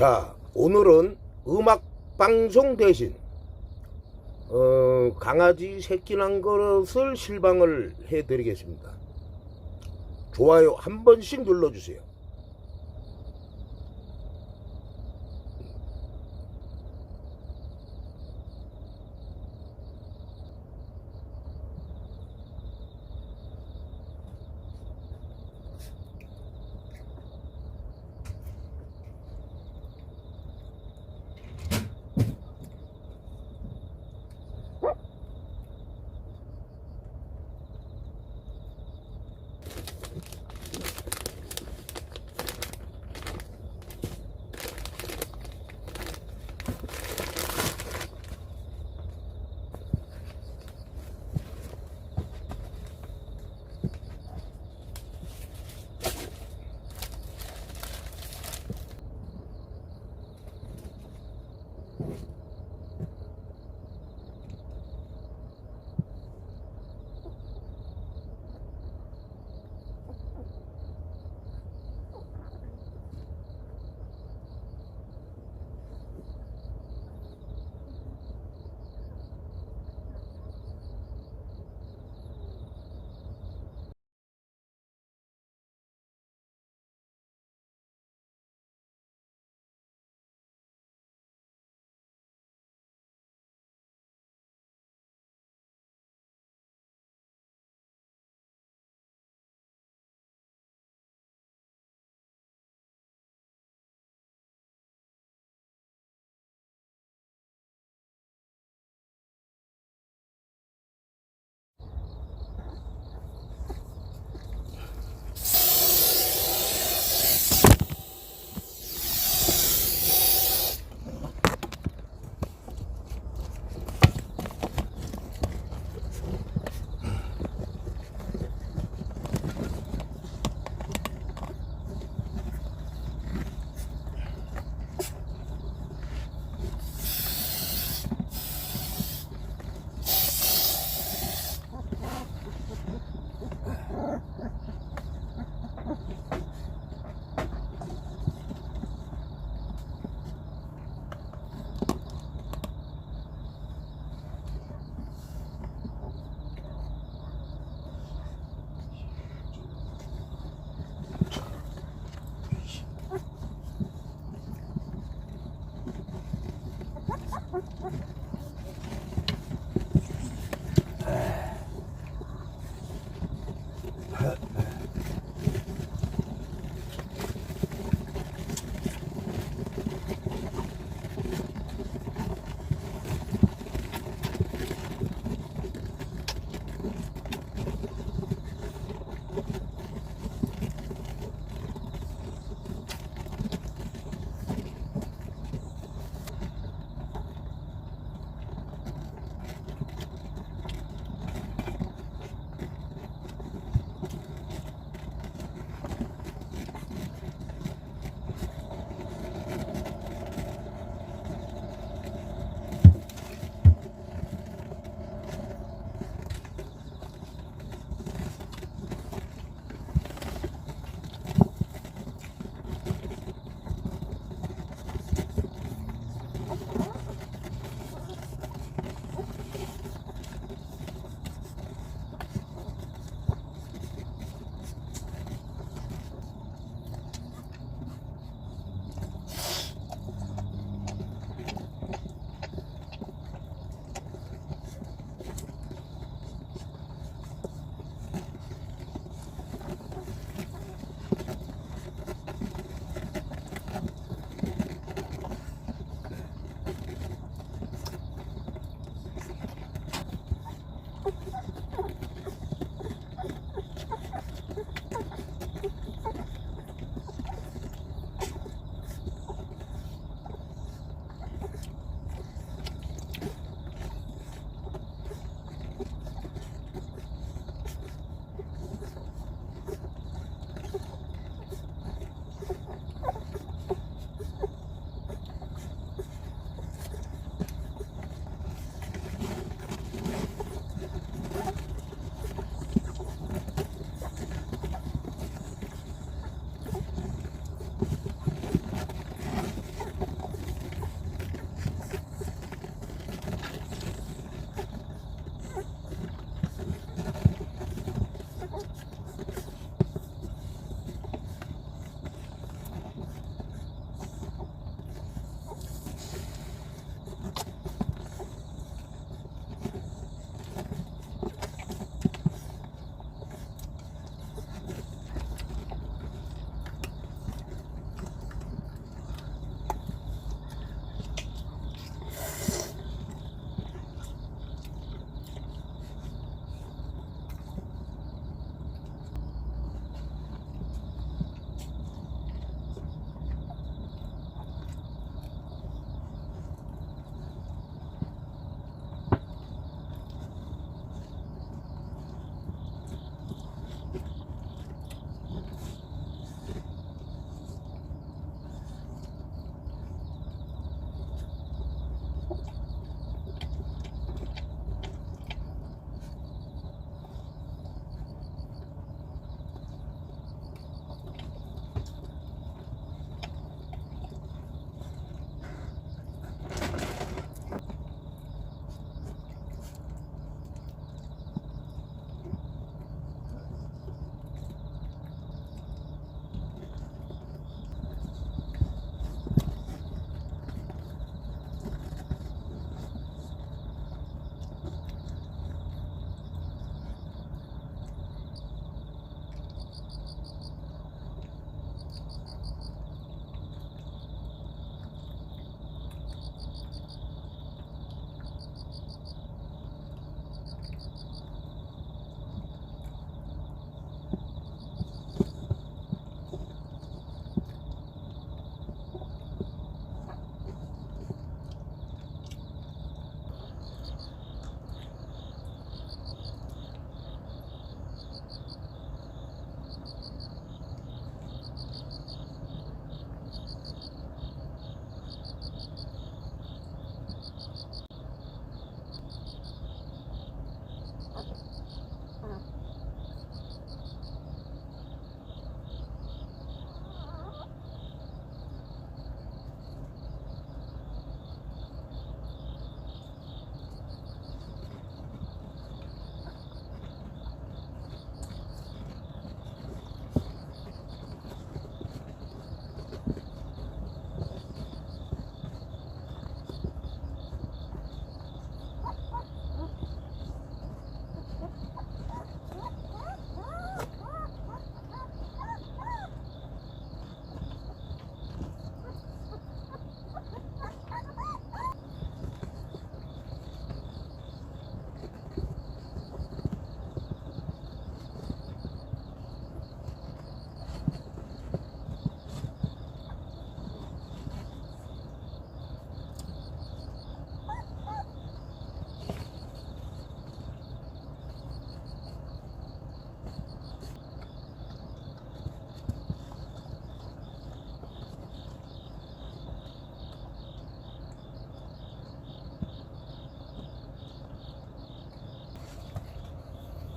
자, 오늘은 음악 방송 대신 어, 강아지 새끼 난 것을 실방을 해드리겠습니다. 좋아요 한 번씩 눌러주세요. hurt me.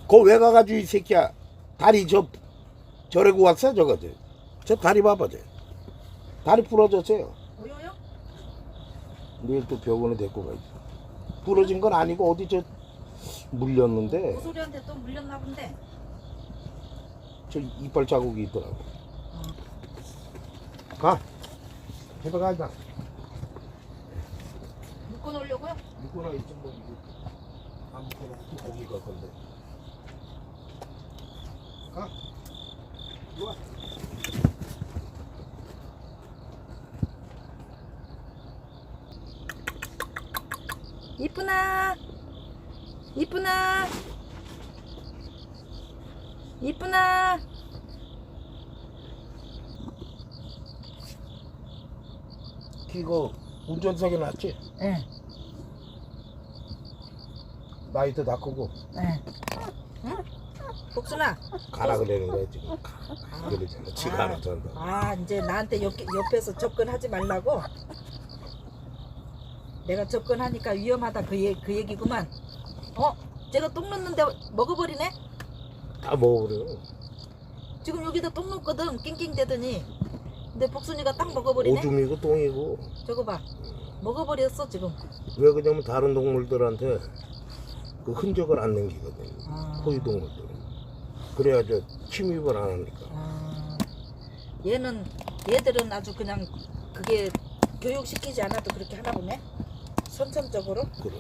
거왜 가가지고 이 새끼야? 다리 저 저래고 왔어 저거 저, 저 다리 봐봐 저. 다리 부러졌어요. 보여요? 내일 또 병원에 데리고 가야지. 부러진 건 아니고 어디 저 물렸는데. 고소리한테 또 물렸나 본데. 저 이빨 자국이 있더라고. 가. 해봐 가자 묶어 놓으려고요? 이거나 있지 뭐 이거. 거기 갈 건데 가. 이쁘나? 이쁘나? 이쁘나? 이거 운전석에 놨지? 예, 나이도 다 크고. 예. 응? 복순아 가라 그러는 거야 지금. 가 그러잖아 지가 알아서 한다 아 이제 나한테 옆, 옆에서 접근하지 말라고? 내가 접근하니까 위험하다 그, 얘, 그 얘기구만. 어? 제가 똥 넣는데 먹어버리네? 다 먹어버려. 지금 여기다 똥 넣었거든 낑낑대더니. 근데 복순이가 딱 먹어버리네? 오줌이고 똥이고. 저거 봐 먹어버렸어 지금. 왜 그러냐면 다른 동물들한테 그 흔적을 안 남기거든. 아. 포유동물들은 그래야죠 침입을 안 하니까. 아, 얘는 얘들은 아주 그냥 그게 교육시키지 않아도 그렇게 하나 보네? 선천적으로? 그래.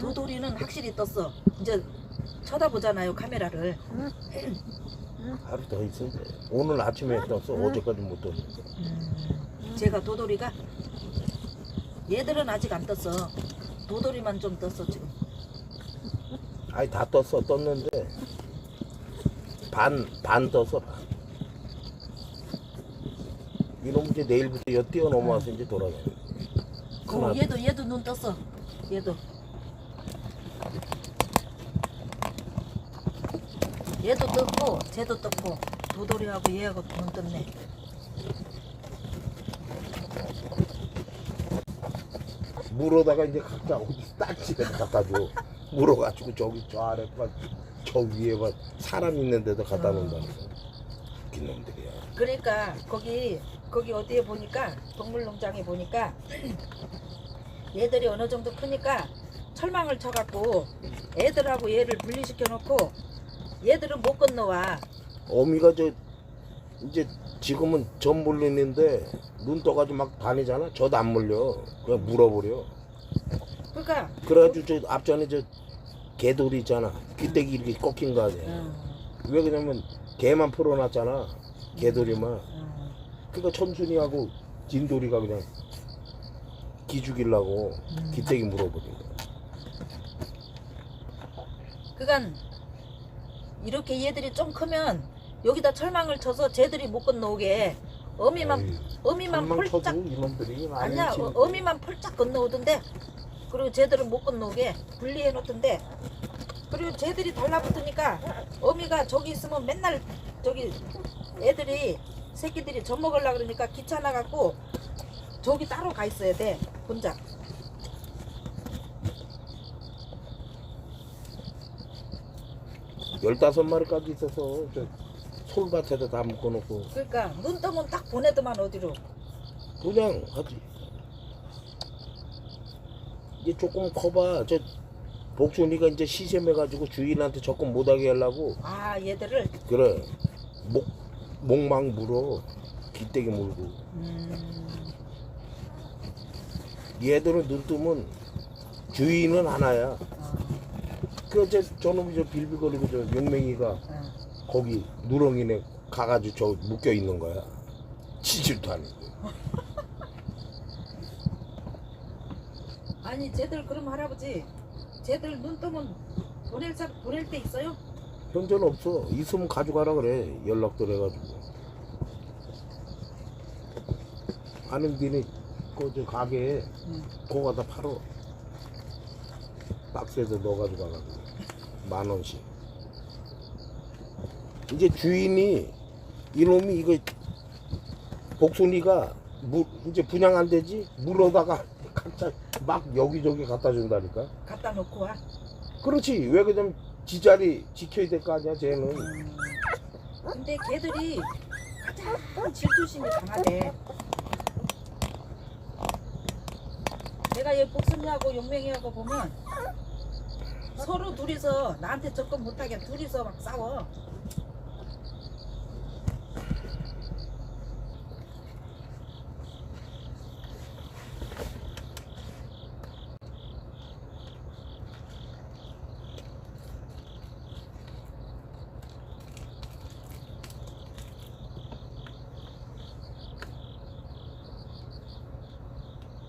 도돌이는 확실히 떴어. 이제 쳐다보잖아요 카메라를 하루 더 있어야 돼 오늘 아침에 떴어. 어제까지 못 떴는데 음, 제가 도돌이가 얘들은 아직 안 떴어. 도돌이만 좀 떴어 지금. 아니 다 떴어. 떴는데 반 반 떴어 반. 이놈 이제 내일부터 여 뛰어넘어와서 이제 돌아가야 돼 어. 얘도 얘도 눈 떴어. 얘도 얘도 떴고 쟤도 떴고. 도돌이하고 얘하고 눈 떴네. 물어다가 이제 각자 어디 딴 집에 갖다 줘. 물어가지고 저기 저 아래 봐저 위에 봐 사람 있는 데도 갖다 놓는다는 거 웃긴 놈들이야. 그러니까 거기 거기 어디에 보니까 동물농장에 보니까 얘들이 어느 정도 크니까 철망을 쳐갖고 애들하고 얘를 분리시켜 놓고 얘들은 못 건너와. 어미가 저 이제 지금은 전 물리는데 눈 떠가지고 막 다니잖아. 저도 안 물려. 그냥 물어버려. 그러니까 그래가지고 저 앞전에 저 개돌이 있잖아. 귀때기 이렇게 꺾인 거 아니야? 음, 왜 그러냐면 개만 풀어놨잖아. 개돌이만. 음, 그러니까 천순이하고 진돌이가 그냥 기 죽이려고 음. 귀때기 물어버린 거야. 그간 이렇게 얘들이 좀 크면 여기다 철망을 쳐서 쟤들이 못 건너오게. 어미만 어미만 많이 아니야 어, 어미만 폴짝 건너오던데. 그리고 쟤들은 못 건너오게 분리해 놓던데. 그리고 쟤들이 달라붙으니까 어미가 저기 있으면 맨날 저기 애들이 새끼들이 젖 먹으려 그러니까 귀찮아 갖고 저기 따로 가 있어야 돼 혼자 열다섯 마리까지 있어서 저 솔밭에다 다 묶어놓고 그러니까 눈 뜨면 딱 보내더만 어디로. 그냥 하지. 이제 조금 커봐. 저 복순이가 이제 시샘해가지고 주인한테 접근 못하게 하려고 아 얘들을? 그래. 목 목망 물어. 귀때기 물고. 음, 얘들은 눈 뜨면 주인은 하나야. 어, 그저 저놈이 저 빌빌거리고 저 용맹이가 어. 거기 누렁이네 가가지고 저 묶여 있는 거야 치질도 아니고 아니 쟤들 그럼 할아버지 쟤들 눈 뜨면 보낼 사 보낼 때 있어요? 현재는 없어 있으면 가져가라 그래 연락들 해가지고 아는 니네 그저 가게에 응. 그거 갖다 팔어 박스에다 넣어가지고 가가지고 만 원씩 이제 주인이 이놈이 이거 복순이가 물 이제 분양 안 되지 물어다가 각자 막 여기저기 갖다 준다니까. 갖다 놓고 와. 그렇지 왜 그냥 지 자리 지켜야 될 거 아니야 쟤는. 근데 걔들이 가장 질투심이 강하대. 내가 얘 복순이하고 용맹이하고 보면 서로 둘이서 나한테 접근 못하게 둘이서 막 싸워.